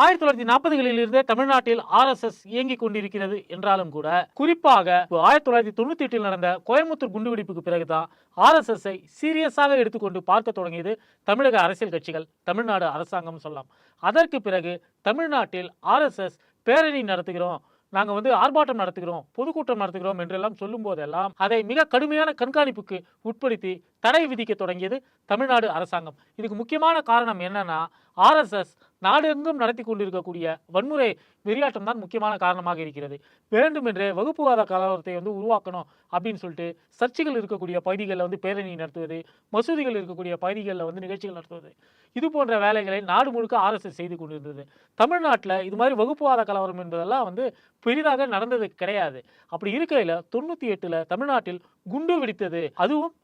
ஆயிரத்தி தொள்ளாயிரத்தி நாற்பதுகளில் இருந்தே தமிழ்நாட்டில் ஆர்எஸ்எஸ் இயங்கிக் கொண்டிருக்கிறது என்றாலும் கூட குறிப்பாக ஆயிரத்தி தொள்ளாயிரத்தி தொண்ணூத்தி எட்டில் நடந்த கோயம்புத்தூர் குண்டுவெடிப்புக்கு பிறகுதான் ஆர்எஸ்எஸ்ஐ சீரியஸாக எடுத்துக்கொண்டு பார்க்க தொடங்கியது தமிழக அரசியல் கட்சிகள் தமிழ்நாடு அரசாங்கம் சொல்லலாம். அதற்கு பிறகு தமிழ்நாட்டில் ஆர்எஸ்எஸ் பேரணி நடத்துகிறோம் நாங்கள் வந்து ஆர்ப்பாட்டம் நடத்துகிறோம் பொதுக்கூட்டம் நடத்துகிறோம் என்றெல்லாம் சொல்லும் போதெல்லாம் அதை மிக கடுமையான கண்காணிப்புக்கு உட்படுத்தி தடை விதிக்க தொடங்கியது தமிழ்நாடு அரசாங்கம். இதுக்கு முக்கியமான காரணம் என்னன்னா ஆர்எஸ்எஸ் நாடெங்கும் நடத்தி கொண்டிருக்கக்கூடிய வன்முறை வெறியாட்டம் தான் முக்கியமான காரணமாக இருக்கிறது. வேண்டுமென்றே வகுப்புவாத கலவரத்தை வந்து உருவாக்கணும் அப்படின்னு சொல்லிட்டு சர்ச்சைகள் இருக்கக்கூடிய பகுதிகளில் வந்து பேரணி நடத்துவது மசூதிகள் இருக்கக்கூடிய பகுதிகளில் வந்து நிகழ்ச்சிகள் நடத்துவது இது போன்ற வேலைகளை நாடு முழுக்க ஆர்எஸ்எஸ் செய்து கொண்டிருந்தது. தமிழ்நாட்டில் இது மாதிரி வகுப்புவாத கலவரம் என்பதெல்லாம் வந்து பெரிதாக நடந்தது கிடையாது. அப்படி இருக்கையில் தொண்ணூற்றி எட்டில் தமிழ்நாட்டில் குண்டு வெடித்தது. அதுவும்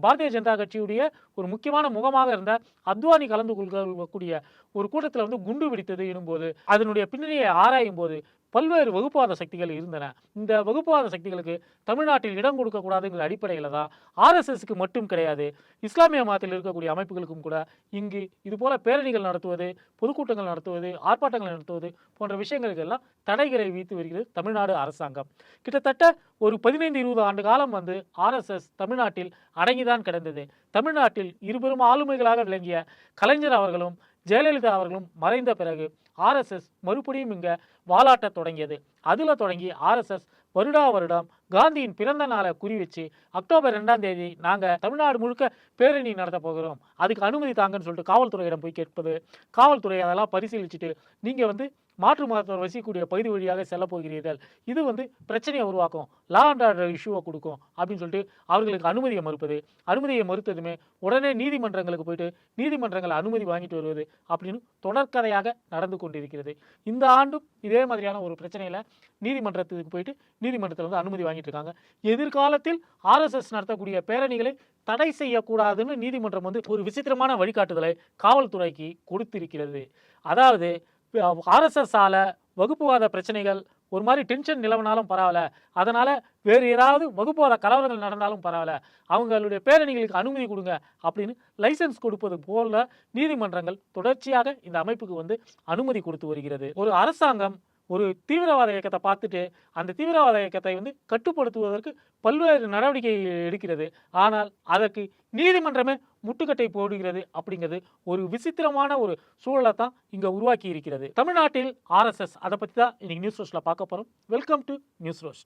பாரதிய ஜனதா கட்சியுடைய ஒரு முக்கியமான முகமாக இருந்த அத்வானி கலந்து கொள்ளக்கூடிய ஒரு கூட்டத்தில் வந்து குண்டு வெடித்தது எனும்போது அதனுடைய பின்னணியை ஆராயும் போது பல்வேறு வகுப்புவாத சக்திகள் இருந்தன. இந்த வகுப்புவாத சக்திகளுக்கு தமிழ்நாட்டில் இடம் கொடுக்கக்கூடாதுங்கிற அடிப்படையில் தான் ஆர்எஸ்எஸ்க்கு மட்டும் கிடையாது இஸ்லாமிய மதத்தில் இருக்கக்கூடிய அமைப்புகளுக்கும் கூட இங்கு இதுபோல பேரணிகள் நடத்துவது பொதுக்கூட்டங்கள் நடத்துவது ஆர்ப்பாட்டங்கள் நடத்துவது போன்ற விஷயங்களுக்கு எல்லாம் தடைகளை விதித்து வருகிறது தமிழ்நாடு அரசாங்கம். கிட்டத்தட்ட ஒரு பதினைந்து இருபது ஆண்டு காலம் வந்து ஆர்எஸ்எஸ் தமிழ்நாட்டில் அடங்கிதான் கிடந்தது. தமிழ்நாட்டில் இருபெரும் ஆளுமைகளாக விளங்கிய கலைஞர் அவர்களும் ஜெயலலிதா அவர்களும் மறைந்த பிறகு ஆர்எஸ்எஸ் மறுபடியும் இங்கே வாலாட்ட தொடங்கியது. அதில் தொடங்கி ஆர்எஸ்எஸ் வருடா வருடம் காந்தியின் பிறந்த நாளை குறிவிச்சு அக்டோபர் ரெண்டாம் தேதி நாங்கள் தமிழ்நாடு முழுக்க பேரணி நடத்த போகிறோம். அதுக்கு அனுமதி தாங்கன்னு சொல்லிட்டு காவல்துறையிடம் போய் கேட்பது. காவல்துறை அதெல்லாம் பரிசீலிச்சுட்டு நீங்கள் வந்து மாற்று மதத்தவர் வசிக்கக்கூடிய பகுதி வழியாக செல்ல போகிறீர்கள். இது வந்து பிரச்சனையை உருவாக்கும். லா அண்ட் ஆர்டர் இஷ்யூவை கொடுக்கும். அப்படின்னு சொல்லிட்டு அவர்களுக்கு அனுமதியை மறுப்பது. அனுமதியை மறுத்ததுமே உடனே நீதிமன்றங்களுக்கு போயிட்டு நீதிமன்றங்கள் அனுமதி வாங்கிட்டு வருவது அப்படின்னு தொடர்கதையாக நடந்து கொண்டிருக்கிறது. இந்த ஆண்டும் இதே மாதிரியான ஒரு பிரச்சனையில் நீதிமன்றத்துக்கு போயிட்டு நீதிமன்றத்தில் வந்து அனுமதி வாங்கிட்டு இருக்காங்க. எதிர்காலத்தில் ஆர்எஸ்எஸ் நடத்தக்கூடிய பேரணிகளை தடை செய்யக்கூடாதுன்னு நீதிமன்றம் வந்து ஒரு விசித்திரமான வழிகாட்டுதலை காவல்துறைக்கு கொடுத்திருக்கிறது. அதாவது ஆர்எஸ்எஸ்ஸால் வகுப்புவாத பிரச்சனைகள் ஒரு மாதிரி டென்ஷன் நிலவினாலும் பரவாயில்ல. அதனால் வேறு ஏதாவது வகுப்புவாத கலவரங்கள் நடந்தாலும் பரவாயில்ல. அவங்களுடைய பேரணிகளுக்கு அனுமதி கொடுங்க அப்படின்னு லைசன்ஸ் கொடுப்பது போல நீதிமன்றங்கள் தொடர்ச்சியாக இந்த அமைப்புக்கு வந்து அனுமதி கொடுத்து வருகிறது. ஒரு அரசாங்கம் ஒரு தீவிரவாத இயக்கத்தை பார்த்துட்டு அந்த தீவிரவாத இயக்கத்தை வந்து கட்டுப்படுத்துவதற்கு பல்வேறு நடவடிக்கை எடுக்கிறது. ஆனால் அதற்கு நீதிமன்றமே முட்டுக்கட்டை போடுகிறது அப்படிங்கிறது ஒரு விசித்திரமான ஒரு சூழலை தான் இங்கே உருவாக்கி இருக்கிறது. தமிழ்நாட்டில் ஆர்எஸ்எஸ் அதை பற்றி தான் இன்னைக்கு நியூஸ் ரோஸில் பார்க்க போகிறோம் வெல்கம் டு நியூஸ் ரோஸ்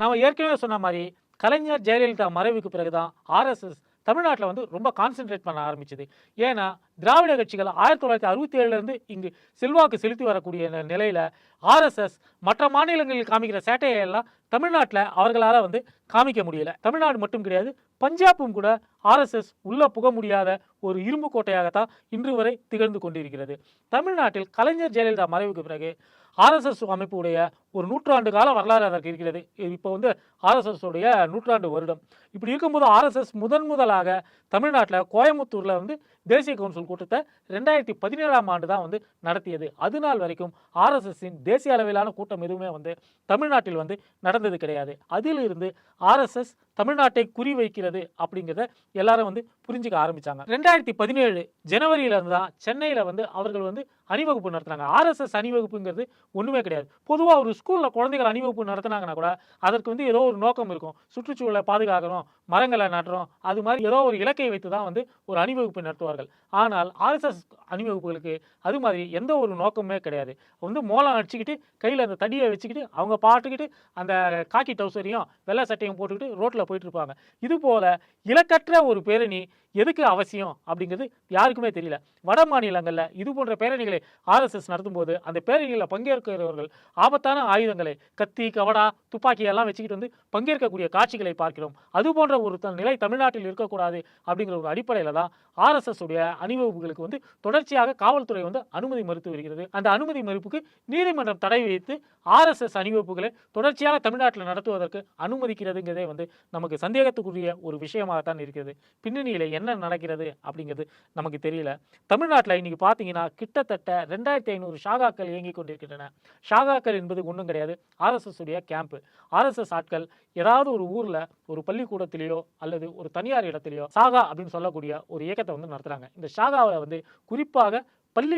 நாம் ஏற்கனவே சொன்ன மாதிரி கலைஞர் ஜெயலலிதா மறைவுக்கு பிறகுதான் ஆர்எஸ்எஸ் தமிழ்நாட்டில் வந்து ரொம்ப கான்சென்ட்ரேட் பண்ண ஆரம்பிச்சது. ஏன்னா திராவிட கட்சிகள் ஆயிரத்தி தொள்ளாயிரத்தி அறுபத்தி ஏழுலேருந்து இங்கு செல்வாக்கு செலுத்தி வரக்கூடிய நிலையில் ஆர்எஸ்எஸ் மற்ற மாநிலங்களில் காமிக்கிற சேட்டையெல்லாம் தமிழ்நாட்டில் அவர்களால் வந்து காமிக்க முடியல. தமிழ்நாடு மட்டும் கிடையாது பஞ்சாபும் கூட ஆர்எஸ்எஸ் உள்ளே புக முடியாத ஒரு இரும்பு கோட்டையாகத்தான் இன்று வரை திகழ்ந்து கொண்டிருக்கிறது. தமிழ்நாட்டில் கலைஞர் ஜெயலலிதா மறைவுக்கு பிறகு ஆர்எஸ்எஸ் அமைப்புடைய ஒரு நூற்றாண்டு கால வரலாறு அதற்கு இருக்கிறது. இப்போ வந்து ஆர்எஸ்எஸ் உடைய நூற்றாண்டு வருடம். இப்படி இருக்கும்போது ஆர்எஸ்எஸ் முதன் முதலாக தமிழ்நாட்டில் கோயம்புத்தூரில் வந்து தேசிய கவுன்சில் கூட்டத்தை ரெண்டாயிரத்தி பதினேழாம் ஆண்டு தான் வந்து நடத்தியது. அது நாள் வரைக்கும் ஆர்எஸ்எஸ்ஸின் தேசிய அளவிலான கூட்டம் எதுவுமே வந்து தமிழ்நாட்டில் வந்து நடந்தது கிடையாது. அதிலிருந்து ஆர்எஸ்எஸ் தமிழ்நாட்டை குறிவைக்கிறது அப்படிங்கிறத எல்லாரும் வந்து புரிஞ்சுக்க ஆரம்பிச்சாங்க. ரெண்டாயிரத்தி பதினேழு ஜனவரியில இருந்து தான் சென்னையில் வந்து அவர்கள் வந்து அணிவகுப்பு நடத்துனாங்க. ஆர்எஸ்எஸ் அணிவகுப்புங்கிறது ஒன்றுமே கிடையாது. பொதுவாக ஒரு ஸ்கூலில் குழந்தைகள் அணிவகுப்பு நடத்துனாங்கன்னா கூட அதற்கு வந்து ஏதோ ஒரு நோக்கம் இருக்கும். சுற்றுச்சூழலை பாதுகாக்கிறோம் மரங்களை நடுறோம் அது மாதிரி ஏதோ ஒரு இலக்கை வைத்து தான் வந்து ஒரு அணிவகுப்பு நடத்துவார்கள். ஆனால் ஆர்எஸ்எஸ் அணிவகுப்புகளுக்கு அது மாதிரி எந்த ஒரு நோக்கமே கிடையாது. வந்து மோளம் அடிச்சுக்கிட்டு கையில் அந்த தடியை வச்சுக்கிட்டு அவங்க பாட்டுக்கிட்டு அந்த காக்கி டவுசரையும் வெள்ளை சட்டையும் போட்டுக்கிட்டு ரோட்டில் போயிட்டு இருப்பாங்க. இது போல இலக்கற்ற ஒரு பேரணி எதுக்கு அவசியம் அப்படிங்கிறது யாருக்குமே தெரியல. வட மாநிலங்களில் இது போன்ற பேரணிகளை ஆர்எஸ்எஸ் நடத்தும்போது அந்த பேரணிகளில் பங்கேற்கிறவர்கள் ஆபத்தான ஆயுதங்களை கத்தி கவடா துப்பாக்கி எல்லாம் வச்சுக்கிட்டு வந்து பங்கேற்கக்கூடிய காட்சிகளை பார்க்கிறோம். அது போன்ற ஒரு நிலை தமிழ்நாட்டில் இருக்கக்கூடாது அப்படிங்கிற ஒரு அடிப்படையில் தான் ஆர்எஸ்எஸ் உடைய அணிவகுப்புகளுக்கு வந்து தொடர்ச்சியாக காவல்துறை வந்து அனுமதி மறுத்து வருகிறது. அந்த அனுமதி மறுப்புக்கு நீதிமன்றம் தடை விதித்து ஆர்எஸ்எஸ் அணிவகுப்புகளை தொடர்ச்சியாக தமிழ்நாட்டில் நடத்துவதற்கு அனுமதிக்கிறதுங்கிறதே வந்து நமக்கு சந்தேகத்துக்குரிய ஒரு விஷயமாகத்தான் இருக்கிறது. பின்னணியில் என்ன நடக்கிறது அப்படிங்கிறது நமக்கு தெரியல. தமிழ்நாட்டில் இன்னைக்கு பார்த்தீங்கன்னா கிட்டத்தட்ட கிட்டத்தட்ட ரெண்டாயிரத்தி ஐநூறு ஷாகாக்கள் இயங்கிக் கொண்டிருக்கின்றன. ஷாகாக்கள் என்பது ஒன்றும் கிடையாது. ஆர்எஸ்எஸ் உடைய கேம்ப் ஆர்எஸ்எஸ் ஆட்கள் ஏதாவது ஒரு ஊர்ல ஒரு பள்ளிக்கூடத்திலேயோ அல்லது ஒரு தனியார் இடத்திலேயோ சாகா அப்படின்னு சொல்லக்கூடிய ஒரு இயக்கத்தை வந்து நடத்துறாங்க. இந்த ஷாகாவை வந்து குறிப்பாக பள்ளி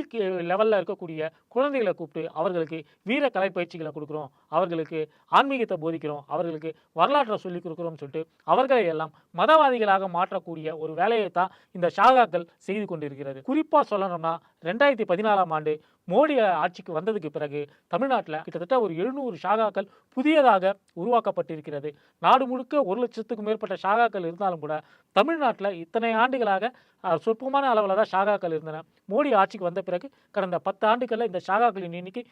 லெவலில் இருக்கக்கூடிய குழந்தைகளை கூப்பிட்டு அவர்களுக்கு வீர கலை பயிற்சிகளை கொடுக்குறோம். அவர்களுக்கு ஆன்மீகத்தை போதிக்கிறோம். அவர்களுக்கு வரலாற்றை சொல்லிக் கொடுக்குறோம்னு சொல்லிட்டு அவர்களை எல்லாம் மதவாதிகளாக மாற்றக்கூடிய ஒரு வேலையை தான் இந்த ஷாகாக்கள் செய்து கொண்டிருக்கிறது. குறிப்பாக சொல்லணும்னா ரெண்டாயிரத்தி பதினாலாம் ஆண்டு மோடி ஆட்சிக்கு வந்ததுக்கு பிறகு தமிழ்நாட்டில் கிட்டத்தட்ட ஒரு எழுநூறு ஷாகாக்கள் புதியதாக உருவாக்கப்பட்டிருக்கிறது. நாடு முழுக்க ஒரு லட்சத்துக்கும் மேற்பட்ட ஷாகாக்கள் இருந்தாலும் கூட தமிழ்நாட்டில் இத்தனை ஆண்டுகளாக சொற்பமான அளவில் தான் ஷாகாக்கள் இருந்தன. மோடி ஆட்சிக்கு வந்த பிறகு கடந்த பத்து ஆண்டுகளில் இந்த ஷாகாக்களின் எண்ணிக்கை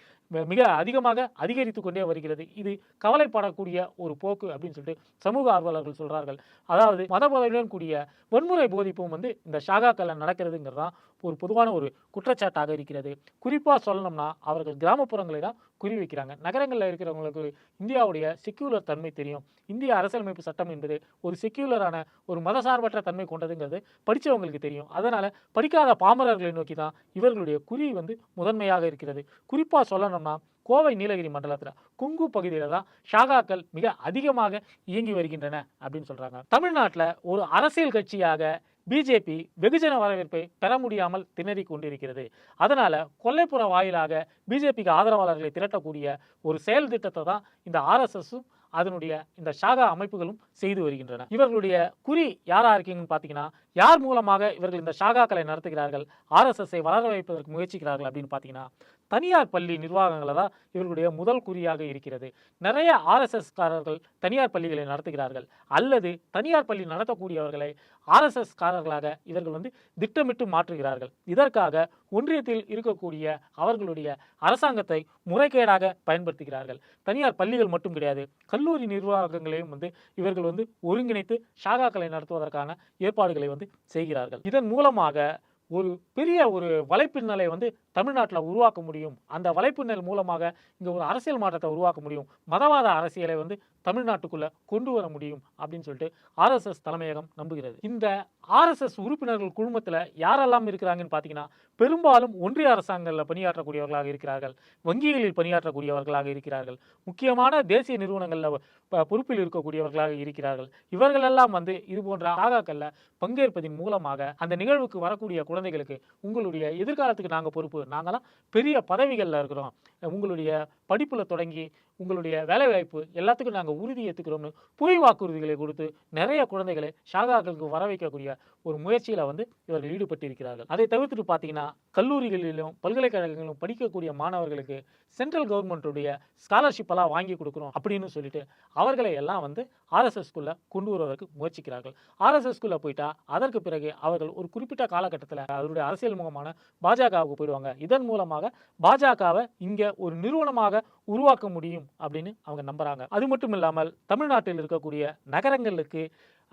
மிக அதிகமாக அதிகரித்து கொண்டே வருகிறது. இது கவலைப்படக்கூடிய ஒரு போக்கு அப்படின்னு சொல்லிட்டு சமூக ஆர்வலர்கள் சொல்கிறார்கள் அதாவது மத போதையுடன் கூடிய வன்முறை போதிப்பும் வந்து இந்த ஷாகாக்களில் நடக்கிறதுங்கிறது தான் ஒரு பொதுவான ஒரு குற்றச்சாட்டாக இருக்கிறது. குறிப்பாக சொல்லணும்னா அவர்கள் கிராமப்புறங்களை தான் குறி வைக்கிறாங்க. நகரங்களில் இருக்கிறவங்களுக்கு இந்தியாவுடைய செக்யூலர் தன்மை தெரியும். இந்திய அரசியலமைப்பு சட்டம் என்பது ஒரு செக்யூலரான ஒரு மதசார்பற்ற தன்மை கொண்டதுங்கிறது படித்தவங்களுக்கு தெரியும். அதனால் படிக்காத பாமரர்களை நோக்கி தான் இவர்களுடைய குறி வந்து முதன்மையாக இருக்கிறது. குறிப்பாக சொல்லணும்னா கோவை நீலகிரி மண்டலத்தில் குங்கு பகுதியில் தான் ஷாகாக்கள் மிக அதிகமாக இயங்கி வருகின்றன அப்படின்னு சொல்கிறாங்க தமிழ்நாட்டில் ஒரு அரசியல் கட்சியாக பிஜேபி வெகுஜன வரவேற்பை பெற முடியாமல் திணறிக் கொண்டிருக்கிறது. அதனால கொல்லைப்புற வாயிலாக பிஜேபிக்கு ஆதரவாளர்களை திரட்டக்கூடிய ஒரு செயல் திட்டத்தை தான் இந்த ஆர்எஸ்எஸும் அதனுடைய இந்த ஷாகா அமைப்புகளும் செய்து வருகின்றன. இவர்களுடைய குறி யாரா இருக்கீங்கன்னு பார்த்தீங்கன்னா யார் மூலமாக இவர்கள் இந்த ஷாகாக்களை நடத்துகிறார்கள்? ஆர்எஸ்எஸ்ஐ வளர வைப்பதற்கு முயற்சிக்கிறார்கள் அப்படின்னு பார்த்தீங்கன்னா தனியார் பள்ளி நிர்வாகங்களை தான் இவர்களுடைய முதல் குறியாக இருக்கிறது. நிறைய ஆர்எஸ்எஸ்காரர்கள் தனியார் பள்ளிகளை நடத்துகிறார்கள். அல்லது தனியார் பள்ளி நடத்தக்கூடியவர்களை ஆர்எஸ்எஸ்காரர்களாக இவர்கள் வந்து திட்டமிட்டு மாற்றுகிறார்கள். இதற்காக ஒன்றியத்தில் இருக்கக்கூடிய அவர்களுடைய அரசாங்கத்தை முறைகேடாக பயன்படுத்துகிறார்கள். தனியார் பள்ளிகள் மட்டும் கிடையாது கல்லூரி நிர்வாகங்களையும் வந்து இவர்கள் வந்து ஒருங்கிணைத்து ஷாகாக்களை நடத்துவதற்கான ஏற்பாடுகளை வந்து செய்கிறார்கள். இதன் மூலமாக ஒரு பெரிய ஒரு வலைப்பின்னலை வந்து தமிழ்நாட்டில் உருவாக்க முடியும். அந்த வலைப்பு நெல் மூலமாக இங்கே ஒரு அரசியல் மாற்றத்தை உருவாக்க முடியும். மதவாத அரசியலை வந்து தமிழ்நாட்டுக்குள்ளே கொண்டு வர முடியும் அப்படின்னு சொல்லிட்டு ஆர்எஸ்எஸ் தலைமையகம் நம்புகிறது. இந்த ஆர்எஸ்எஸ் உறுப்பினர்கள் குழுமத்தில் யாரெல்லாம் இருக்கிறாங்கன்னு பார்த்தீங்கன்னா பெரும்பாலும் ஒன்றிய அரசாங்கங்களில் பணியாற்றக்கூடியவர்களாக இருக்கிறார்கள். வங்கிகளில் பணியாற்றக்கூடியவர்களாக இருக்கிறார்கள். முக்கியமான தேசிய நிறுவனங்களில் ப- பொறுப்பில் இருக்கக்கூடியவர்களாக இருக்கிறார்கள். இவர்களெல்லாம் வந்து இது போன்ற ஆகாக்களில் பங்கேற்பதின் மூலமாக அந்த நிகழ்வுக்கு வரக்கூடிய குழந்தைகளுக்கு உங்களுடைய எதிர்காலத்துக்கு நாங்கள் பொறுப்பு நாங்களாம் பெரிய பதவிகளில் இருக்கிறோம். உங்களுடைய படிப்பில் தொடங்கி உங்களுடைய வேலைவாய்ப்பு எல்லாத்துக்கும் நாங்கள் உறுதி ஏற்றுக்கிறோம்னு பொய் வாக்குறுதிகளை கொடுத்து நிறைய குழந்தைகளை ஷாகாக்களுக்கு வர வைக்கக்கூடிய ஒரு முயற்சியில் வந்து இவர்கள் ஈடுபட்டிருக்கிறார்கள். அதை தவிர்த்துட்டு பார்த்தீங்கன்னா கல்லூரிகளிலும் பல்கலைக்கழகங்களிலும் படிக்கக்கூடிய மாணவர்களுக்கு சென்ட்ரல் கவர்மெண்ட்டுடைய ஸ்காலர்ஷிப் எல்லாம் வாங்கி கொடுக்குறோம் அப்படின்னு சொல்லிட்டு அவர்களை எல்லாம் வந்து ஆர்எஸ்எஸ்குள்ளே கொண்டு வருவதற்கு முயற்சிக்கிறார்கள். ஆர்எஸ்எஸ்குள்ளே போயிட்டா அதற்கு பிறகு அவர்கள் ஒரு குறிப்பிட்ட காலகட்டத்தில் அவருடைய அரசியல் முகமான பாஜகவுக்கு போயிடுவாங்க. இதன் மூலமாக பாஜகவை இங்கே ஒரு நிறுவனமாக உருவாக்க முடியும் அப்படின்னு அவங்க நம்புறாங்க. அது மட்டும் இல்லாமல் தமிழ்நாட்டில் இருக்கக்கூடிய நகரங்களுக்கு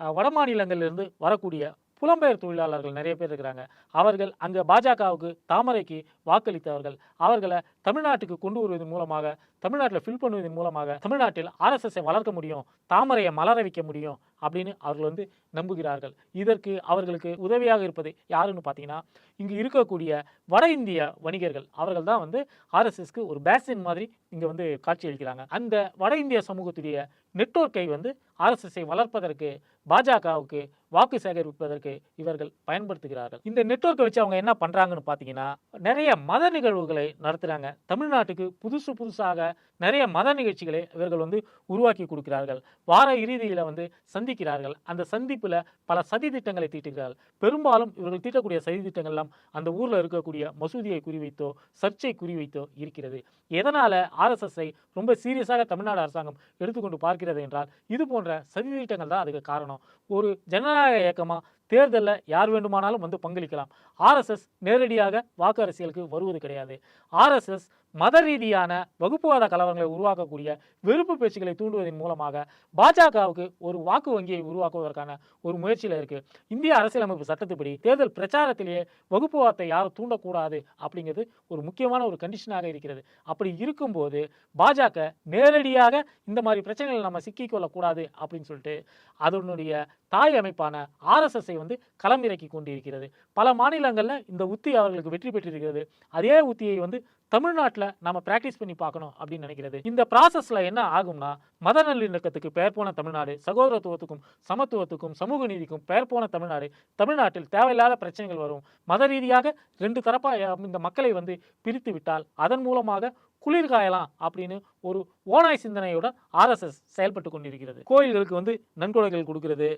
அஹ், வட மாநிலங்களிலிருந்து வரக்கூடிய புலம்பெயர் தொழிலாளர்கள் நிறைய பேர் இருக்கிறாங்க. அவர்கள் அங்கே பாஜகவுக்கு தாமரைக்கு வாக்களித்தவர்கள். அவர்களை தமிழ்நாட்டுக்கு கொண்டு வருவதன் மூலமாக தமிழ்நாட்டில் ஃபில் பண்ணுவதன் மூலமாக தமிழ்நாட்டில் ஆர்எஸ்எஸ்ஸை வளர்க்க முடியும் தாமரையை மலர வைக்க முடியும் அப்படின்னு அவர்கள் வந்து நம்புகிறார்கள். இதற்கு அவர்களுக்கு உதவியாக இருப்பது யாருன்னு பார்த்தீங்கன்னா இங்கு இருக்கக்கூடிய வட இந்திய வணிகர்கள். அவர்கள் தான் வந்து ஆர்எஸ்எஸ்க்கு ஒரு பேசின் மாதிரி இங்கே வந்து காட்சியளிக்கிறாங்க அந்த வட இந்திய சமூகத்துடைய நெட்வொர்க்கை வந்து ஆர்எஸ்எஸ்ஸை வளர்ப்பதற்கு பாஜகவுக்கு வாக்கு சேகரிப்பதற்கு இவர்கள் பயன்படுத்துகிறார்கள். இந்த நெட்வொர்க்கை வச்சு அவங்க என்ன பண்ணுறாங்கன்னு பார்த்தீங்கன்னா நிறைய மத நிகழ்வுகளை நடத்துகிறாங்க தமிழ்நாட்டுக்கு புதுசு புதுசாக நிறைய மத நிகழ்ச்சிகளை இவர்கள் வந்து உருவாக்கி கொடுக்கிறார்கள். வார இறுதியில் வந்து சந்திக்கிறார்கள். அந்த சந்திப்பில் பல சதி திட்டங்களை தீட்டுகிறார்கள். பெரும்பாலும் இவர்கள் தீட்டக்கூடிய சதி திட்டங்கள்லாம் அந்த ஊரில் இருக்கக்கூடிய மசூதியை குறிவைத்தோ சர்ச்சை குறிவைத்தோ இருக்கிறது. எதனால் ஆர்எஸ்எஸ்ஐ ரொம்ப சீரியஸாக தமிழ்நாடு அரசாங்கம் எடுத்துக்கொண்டு பார்க்கிறது என்றால் இது போன்ற சதி திட்டங்கள் தான் அதுக்கு காரணம். ஒரு ஜனநாயக இயக்கமாக தேர்தலில் யார் வேண்டுமானாலும் வந்து பங்களிக்கலாம். ஆர்எஸ்எஸ் நேரடியாக வாக்கு அரசியலுக்கு வருவது கிடையாது. ஆர்எஸ்எஸ் மத ரீதியான வகுப்புவாத கலவரங்களை உருவாக்கக்கூடிய வெறுப்பு பேச்சுக்களை தூண்டுவதன் மூலமாக பாஜகவுக்கு ஒரு வாக்கு வங்கியை உருவாக்குவதற்கான ஒரு முயற்சியில் இருக்கு. இந்திய அரசியலமைப்பு சட்டத்துப்படி தேர்தல் பிரச்சாரத்திலேயே வகுப்புவாதத்தை யாரும் தூண்டக்கூடாது அப்படிங்கிறது ஒரு முக்கியமான ஒரு கண்டிஷனாக இருக்கிறது. அப்படி இருக்கும்போது பாஜக நேரடியாக இந்த மாதிரி பிரச்சனைகளை நம்ம சிக்கிக்கொள்ளக்கூடாது அப்படின்னு சொல்லிட்டு அதனுடைய தாய் அமைப்பான ஆர்எஸ்எஸ்ஐ வந்து களமிறக்கி கொண்டிருக்கிறது. பல மாநிலங்களில் இந்த உத்தி அவர்களுக்கு வெற்றி பெற்றிருக்கிறது. அதே உத்தியை வந்து தமிழ்நாட்டில் நம்ம ப்ராக்டிஸ் பண்ணி பார்க்கணும் அப்படின்னு நினைக்கிறது. இந்த ப்ராசஸில் என்ன ஆகும்னா மத நல்லிணக்கத்துக்கு பெயர் போன தமிழ்நாடு சகோதரத்துவத்துக்கும் சமத்துவத்துக்கும் சமூக நீதிக்கும் பெயர் போன தமிழ்நாடு தமிழ்நாட்டில் தேவையில்லாத பிரச்சனைகள் வரும். மத ரீதியாக ரெண்டு தரப்பாக இந்த மக்களை வந்து பிரித்து விட்டால் அதன் மூலமாக குளிர் காயலாம் அப்படின்னு ஒரு ஓனாய் சிந்தனையுடன் ஆர்எஸ்எஸ் செயல்பட்டு கொண்டிருக்கிறது. கோயில்களுக்கு வந்து நன்கொடைகள் கொடுக்கிறது.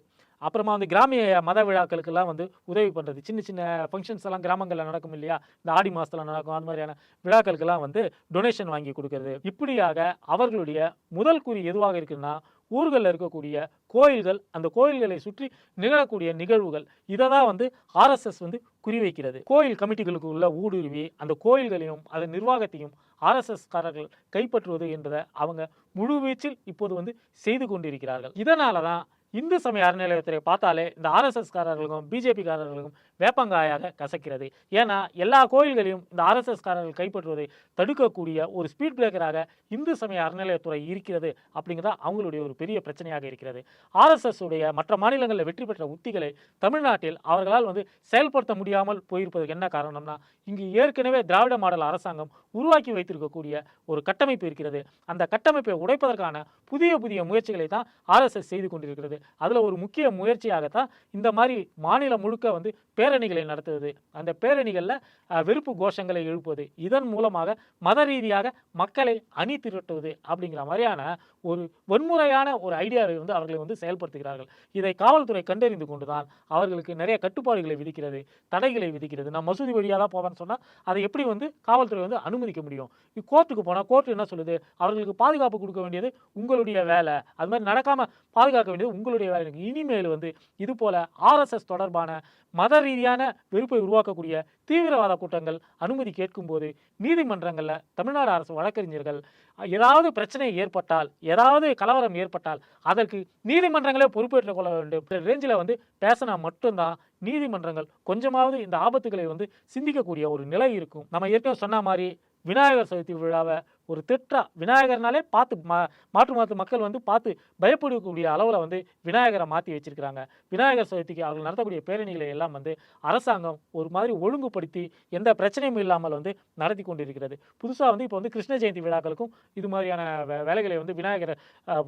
அப்புறமா வந்து கிராமிய மத விழாக்களுக்கெல்லாம் வந்து உதவி பண்ணுறது சின்ன சின்ன ஃபங்க்ஷன்ஸ் எல்லாம் கிராமங்களில் நடக்கும் இல்லையா? இந்த ஆடி மாதத்தில் நடக்கும் அந்த மாதிரியான விழாக்களுக்கெல்லாம் வந்து டொனேஷன் வாங்கி கொடுக்கறது. இப்படியாக அவர்களுடைய முதல் குறி எதுவாக இருக்குன்னா ஊர்களில் இருக்கக்கூடிய கோயில்கள் அந்த கோயில்களை சுற்றி நிகழக்கூடிய நிகழ்வுகள். இதை தான் வந்து ஆர்எஸ்எஸ் வந்து குறிவைக்கிறது கோயில் கமிட்டிகளுக்கு உள்ள ஊடுருவி அந்த கோயில்களையும் அதன் நிர்வாகத்தையும் ஆர்எஸ்எஸ் காரர்கள் கைப்பற்றுவது என்பதை அவங்க முழுவீச்சில் இப்போது வந்து செய்து கொண்டிருக்கிறார்கள். இதனால தான் இந்து சமய அறநிலையத்துறை பார்த்தாலே இந்த ஆர்எஸ்எஸ்காரர்களுக்கும் பிஜேபிக்காரர்களுக்கும் பிஜேபி காரர்களுக்கும் வேப்பங்காயாக கசக்கிறது. ஏன்னா எல்லா கோயில்களையும் இந்த ஆர்எஸ்எஸ்காரர்கள் கைப்பற்றுவதை தடுக்கக்கூடிய ஒரு ஸ்பீட் பிரேக்கராக இந்து சமய அறநிலையத்துறை இருக்கிறது அப்படிங்கிறத அவங்களுடைய ஒரு பெரிய பிரச்சனையாக இருக்கிறது. ஆர்எஸ்எஸ் உடைய மற்ற மாநிலங்களில் வெற்றி பெற்ற உத்திகளை தமிழ்நாட்டில் அவர்களால் வந்து செயல்படுத்த முடியாமல் போயிருப்பதற்கு என்ன காரணம்னா இங்கு ஏற்கனவே திராவிட மாடல் அரசாங்கம் உருவாக்கி வைத்திருக்கக்கூடிய ஒரு கட்டமைப்பு இருக்கிறது. அந்த கட்டமைப்பை உடைப்பதற்கான புதிய புதிய முயற்சிகளை தான் ஆர்எஸ்எஸ் செய்து கொண்டிருக்கிறது. அதில் ஒரு முக்கிய முயற்சியாகத்தான் இந்த மாதிரி மாநிலம் முழுக்க வந்து பேரணிகளை நடத்துவது. அந்த பேரணிகளில் வெறுப்பு கோஷங்களை எழுப்புவது. இதன் மூலமாக மத ரீதியாக மக்களை அணி திரட்டுவது அப்படிங்கிற மாதிரியான ஒரு வன்முறையான ஒரு ஐடியாவை வந்து அவர்களை வந்து செயல்படுத்துகிறார்கள். இதை காவல்துறை கண்டறிந்து கொண்டுதான் அவர்களுக்கு நிறைய கட்டுப்பாடுகளை விதிக்கிறது தடைகளை விதிக்கிறது. நான் மசூதி வழியாக தான் போவேன்னு சொன்னால் அதை எப்படி வந்து காவல்துறை வந்து அனுமதிக்க முடியும்? கோர்ட்டுக்கு போனால் கோர்ட் என்ன சொல்லுது? அவர்களுக்கு பாதுகாப்பு கொடுக்க வேண்டியது உங்களுடைய வேலை. அது மாதிரி நடக்காமல் பாதுகாக்க வேண்டியது உங்களுடைய வேலை. இனிமேல் வந்து இது போல ஆர்எஸ்எஸ் தொடர்பான மத ரீதியான வெறுப்பை உருவாக்கக்கூடிய தீவிரவாத கூட்டங்கள் அனுமதி கேட்கும்போது நீதிமன்றங்களில் தமிழ்நாடு அரசு வழக்கறிஞர்கள் ஏதாவது பிரச்சனை ஏற்பட்டால் ஏதாவது கலவரம் ஏற்பட்டால் அதற்கு நீதிமன்றங்களே பொறுப்பேற்றுக் கொள்ள வேண்டும். ரேஞ்சில் வந்து பேசினா மட்டும்தான் நீதிமன்றங்கள் கொஞ்சமாவது இந்த ஆபத்துகளை வந்து சிந்திக்கக்கூடிய ஒரு நிலை இருக்கும். நம்ம ஏற்கனவே சொன்ன மாதிரி விநாயகர் சதுர்த்தி விழாவை ஒரு திட்டா விநாயகர்னாலே பார்த்து மா மாற்று மாற்று மக்கள் வந்து பார்த்து பயப்படக்கூடிய அளவில் வந்து விநாயகரை மாற்றி வச்சிருக்கிறாங்க. விநாயகர் சதுர்த்திக்கு அவர்கள் நடத்தக்கூடிய பேரணிகளை எல்லாம் வந்து அரசாங்கம் ஒரு மாதிரி ஒழுங்குபடுத்தி எந்த பிரச்சனையும் இல்லாமல் வந்து நடத்தி கொண்டிருக்கிறது. புதுசாக வந்து இப்போ வந்து கிருஷ்ண ஜெயந்தி விழாக்களுக்கும் இது மாதிரியான வே- வேலைகளை வந்து விநாயகர்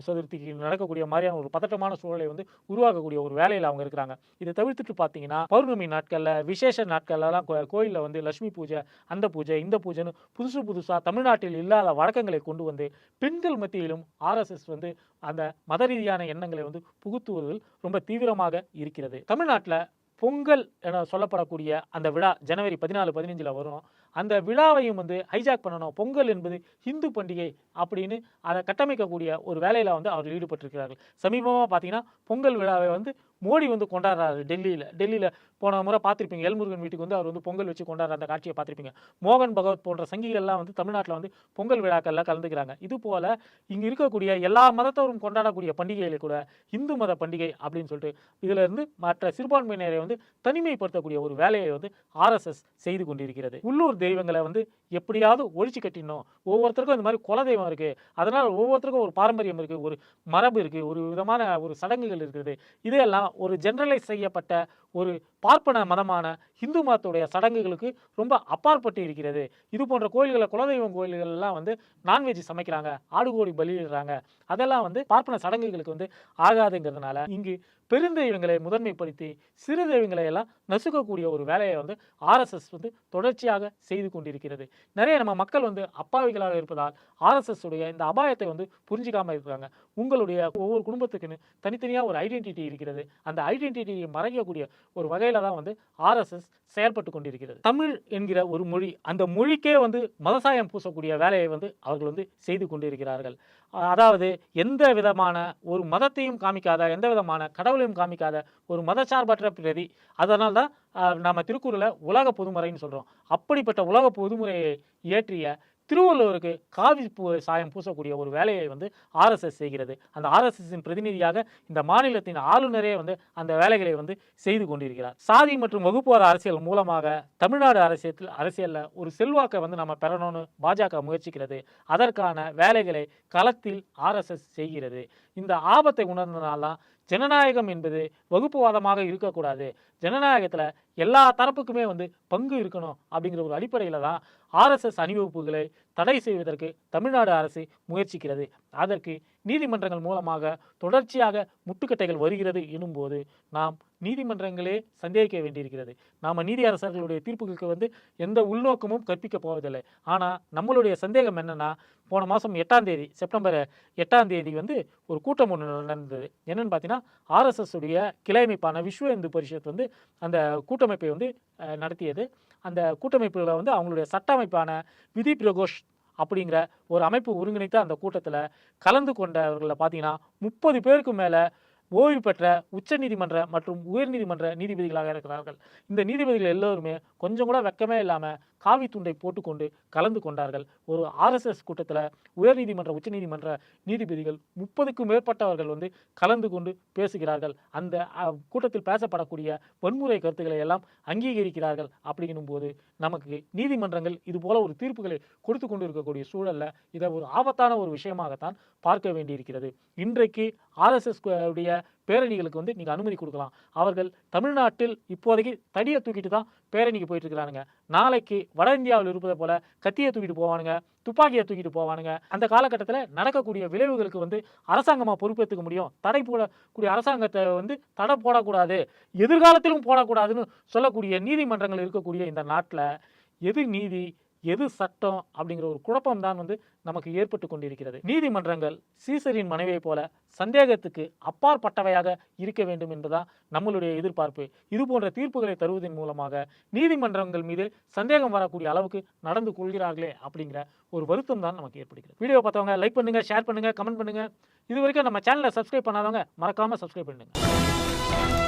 சதுர்த்திக்கு நடக்கக்கூடிய மாதிரியான ஒரு பதட்டமான சூழலை வந்து உருவாக்கக்கூடிய ஒரு வேலையில் அவங்க இருக்கிறாங்க. இதை தவிர்த்துட்டு பார்த்தீங்கன்னா பௌர்ணமி நாட்களில் விசேஷ நாட்கள்லாம் கோயிலில் வந்து லட்சுமி பூஜை அந்த பூஜை இந்த பூஜைன்னு புதுசு புதுசாக தமிழ்நாட்டில் இல்லாத வழக்கங்களை கொண்டு வந்து பெண்கள் மத்தியிலும் ஆர்எஸ்எஸ் வந்து அந்த மத ரீதியான எண்ணங்களை வந்து புகுத்துவதில் ரொம்ப தீவிரமாக இருக்கிறது. தமிழ்நாட்டில் பொங்கல் என சொல்லப்படக்கூடிய அந்த விழா ஜனவரி பதினாலு பதினஞ்சில் வரும். அந்த விழாவையும் வந்து ஹைஜாக் பண்ணணும். பொங்கல் என்பது ஹிந்து பண்டிகை அப்படின்னு அதை கட்டமைக்கக்கூடிய ஒரு வேலையில் வந்து அவர்கள் ஈடுபட்டிருக்கிறார்கள். சமீபமாக பார்த்தீங்கன்னா பொங்கல் விழாவை வந்து மோடி வந்து கொண்டாடுறாரு டெல்லியில். டெல்லியில் போன முறை பார்த்துருப்பீங்க எல்முருகன் வீட்டுக்கு வந்து அவர் வந்து பொங்கல் வச்சு கொண்டாடுற அந்த காட்சியை பார்த்துருப்பீங்க. மோகன் பகவத் போன்ற சங்கிகள்லாம் வந்து தமிழ்நாட்டில் வந்து பொங்கல் விழாக்கள்லாம் கலந்துக்கிறாங்க. இது போல் இங்கே இருக்கக்கூடிய எல்லா மதத்தவரும் கொண்டாடக்கூடிய பண்டிகைகளை கூட இந்து மத பண்டிகை அப்படின்னு சொல்லிட்டு இதுல இருந்து மற்ற சிறுபான்மையினரை வந்து தனிமைப்படுத்தக்கூடிய ஒரு வேலையை வந்து ஆர்எஸ்எஸ் செய்து கொண்டிருக்கிறது. உள்ளூர் தெய்வங்களை வந்து எப்படியாவது ஒழிச்சு கட்டிடணும். ஒவ்வொருத்தருக்கும் இந்த மாதிரி குல தெய்வம் இருக்குது அதனால் ஒவ்வொருத்தருக்கும் ஒரு பாரம்பரியம் இருக்குது ஒரு மரபு இருக்குது ஒரு விதமான ஒரு சடங்குகள் இருக்குது. இதையெல்லாம் ஒரு ஜெனரலைஸ் செய்யப்பட்ட ஒரு பார்ப்பன மதமான இந்து மதத்துடைய சடங்குகளுக்கு ரொம்ப அப்பாற்பட்டு இருக்கிறது. இது போன்ற கோயில்களை குலதெய்வம் கோயில்கள் எல்லாம் வந்து நான்வெஜ் சமைக்கிறாங்க. ஆடு கோழி பலியிடுறாங்க. அதெல்லாம் வந்து பார்ப்பன சடங்குகளுக்கு வந்து ஆகாதுங்கிறதுனால இங்கு பெருந்தெய்வங்களை முதன்மைப்படுத்தி சிறு தெய்வங்களை எல்லாம் நசுக்கக்கூடிய ஒரு வேலையை வந்து ஆர்எஸ்எஸ் வந்து தொடர்ச்சியாக செய்து கொண்டிருக்கிறது. நிறைய நம்ம மக்கள் வந்து அப்பாவிகளாக இருப்பதால் ஆர்எஸ்எஸ் உடைய இந்த அபாயத்தை வந்து புரிஞ்சிக்காமல் இருக்கிறாங்க உங்களுடைய ஒவ்வொரு குடும்பத்துக்குன்னு தனித்தனியாக ஒரு ஐடென்டிட்டி இருக்கிறது. அந்த ஐடென்டிட்டியை மறைக்கக்கூடிய ஒரு வகையில தான் வந்து ஆர்எஸ்எஸ் செயல்பட்டு கொண்டிருக்கிறது. தமிழ் என்கிற ஒரு மொழி அந்த மொழிக்கே வந்து மதசாயம் பூசக்கூடிய வேலையை வந்து அவர்கள் வந்து செய்து கொண்டிருக்கிறார்கள். அதாவது எந்த விதமான ஒரு மதத்தையும் காமிக்காத எந்த விதமான கடவுளையும் காமிக்காத ஒரு மதச்சார்பற்ற பிரதி அதனால தான் நம்ம திருக்குறளை உலக பொதுமுறைன்னு சொல்கிறோம் அப்படிப்பட்ட உலக பொதுமுறையை இயற்றிய திருவள்ளுவருக்கு காவி பூ சாயம் பூசக்கூடிய ஒரு வேலையை வந்து ஆர்எஸ்எஸ் செய்கிறது. அந்த ஆர்எஸ்எஸ்ஸின் பிரதிநிதியாக இந்த மாநிலத்தின் ஆளுநரே வந்து அந்த வேலைகளை வந்து செய்து கொண்டிருக்கிறார். சாதி மற்றும் வகுப்புவாத அரசியல் மூலமாக தமிழ்நாடு அரசியல் அரசியலில் ஒரு செல்வாக்கை வந்து நம்ம பெறணும்னு பாஜக முயற்சிக்கிறது. அதற்கான வேலைகளை களத்தில் ஆர்எஸ்எஸ் செய்கிறது. இந்த ஆபத்தை உணர்ந்தனால்தான் ஜனநாயகம் என்பது வகுப்புவாதமாக இருக்கக்கூடாது. ஜனநாயகத்தில் எல்லா தரப்புக்குமே வந்து பங்கு இருக்கணும் அப்படிங்கிற ஒரு அடிப்படையில் தான் ஆர்எஸ்எஸ் அணிவகுப்புகளை தடை செய்வதற்கு தமிழ்நாடு அரசு முயற்சிக்கிறது. அதற்கு நீதிமன்றங்கள் மூலமாக தொடர்ச்சியாக முட்டுக்கட்டைகள் வருகிறது எனும்போது நாம் நீதிமன்றங்களே சந்தேகிக்க வேண்டியிருக்கிறது. நாம் நீதி அரசர்களுடைய தீர்ப்புகளுக்கு வந்து எந்த உள்நோக்கமும் கற்பிக்க போவதில்லை. ஆனால் நம்மளுடைய சந்தேகம் என்னன்னா போன மாதம் எட்டாம் தேதி செப்டம்பர் எட்டாம் தேதி வந்து ஒரு கூட்டம் ஒன்று நடந்தது. என்னென்னு பார்த்தீங்கன்னா ஆர்எஸ்எஸ்ஸுடைய கிளை அமைப்பான விஸ்வ இந்து பரிஷத் வந்து அந்த கூட்டமைப்பை வந்து நடத்தியது. அந்த கூட்டமைப்புகளை வந்து அவங்களுடைய சட்ட அமைப்பான விதி பிரகோஷ் அப்படிங்கிற ஒரு அமைப்பு ஒருங்கிணைத்த அந்த கூட்டத்தில் கலந்து கொண்டவர்களில் பார்த்தீங்கன்னா முப்பது பேருக்கு மேலே ஓய்வு பெற்ற உச்சநீதிமன்ற மற்றும் உயர்நீதிமன்ற நீதிபதிகளாக இருக்கிறார்கள். இந்த நீதிபதிகள் எல்லோருமே கொஞ்சம் கூட வெக்கமே இல்லாமல் காவி துண்டை போட்டுக்கொண்டு கலந்து கொண்டார்கள். ஒரு ஆர்எஸ்எஸ் கூட்டத்தில் உயர்நீதிமன்ற உச்சநீதிமன்ற நீதிபதிகள் முப்பதுக்கும் மேற்பட்டவர்கள் வந்து கலந்து கொண்டு பேசுகிறார்கள். அந்த கூட்டத்தில் பேசப்படக்கூடிய வன்முறை கருத்துக்களை எல்லாம் அங்கீகரிக்கிறார்கள் அப்படிங்கும் போது நமக்கு நீதிமன்றங்கள் இது போல ஒரு தீர்ப்புகளை கொடுத்து கொண்டு இருக்கக்கூடிய சூழலில் இதை ஒரு ஆபத்தான ஒரு விஷயமாகத்தான் பார்க்க வேண்டியிருக்கிறது. இன்றைக்கு ஆர்எஸ்எஸ் உடைய பேரணிகளுக்கு வந்து நீங்கள் அனுமதி கொடுக்கலாம். அவர்கள் தமிழ்நாட்டில் இப்போதைக்கு தடியை தூக்கிட்டு தான் பேரணிக்கு போயிட்டு இருக்கிறானுங்க. நாளைக்கு வட இந்தியாவில் இருப்பதை போல கத்தியை தூக்கிட்டு போவானுங்க துப்பாக்கியை தூக்கிட்டு போவானுங்க. அந்த காலகட்டத்தில் நடக்கக்கூடிய விளைவுகளுக்கு வந்து அரசாங்கமாக பொறுப்பேற்றுக்க முடியும். தடை போடக்கூடிய அரசாங்கத்தை வந்து தடை போடக்கூடாது. எதிர்காலத்திலும் போடக்கூடாதுன்னு சொல்லக்கூடிய நீதிமன்றங்கள் இருக்கக்கூடிய இந்த நாட்டில் எது நீதி எது சட்டம் அப்படிங்கிற ஒரு குழப்பம் தான் வந்து நமக்கு ஏற்பட்டு கொண்டிருக்கிறது. நீதிமன்றங்கள் சீசரின் மனைவியைப் போல சந்தேகத்துக்கு அப்பாற்பட்டவையாக இருக்க வேண்டும் என்பதுதான் நம்மளுடைய எதிர்பார்ப்பு. இது போன்ற தீர்ப்புகளை தருவதன் மூலமாக நீதிமன்றங்கள் மீது சந்தேகம் வரக்கூடிய அளவுக்கு நடந்து கொள்கிறார்களே அப்படிங்கிற ஒரு வருத்தம் தான் நமக்கு ஏற்படுகிறது. வீடியோ பார்த்தவங்க லைக் பண்ணுங்க ஷேர் பண்ணுங்க கமெண்ட் பண்ணுங்க. இது வரைக்கும் நம்ம சேனலை சப்ஸ்கிரைப் பண்ணாதவங்க மறக்காம சப்ஸ்கிரைப் பண்ணுங்க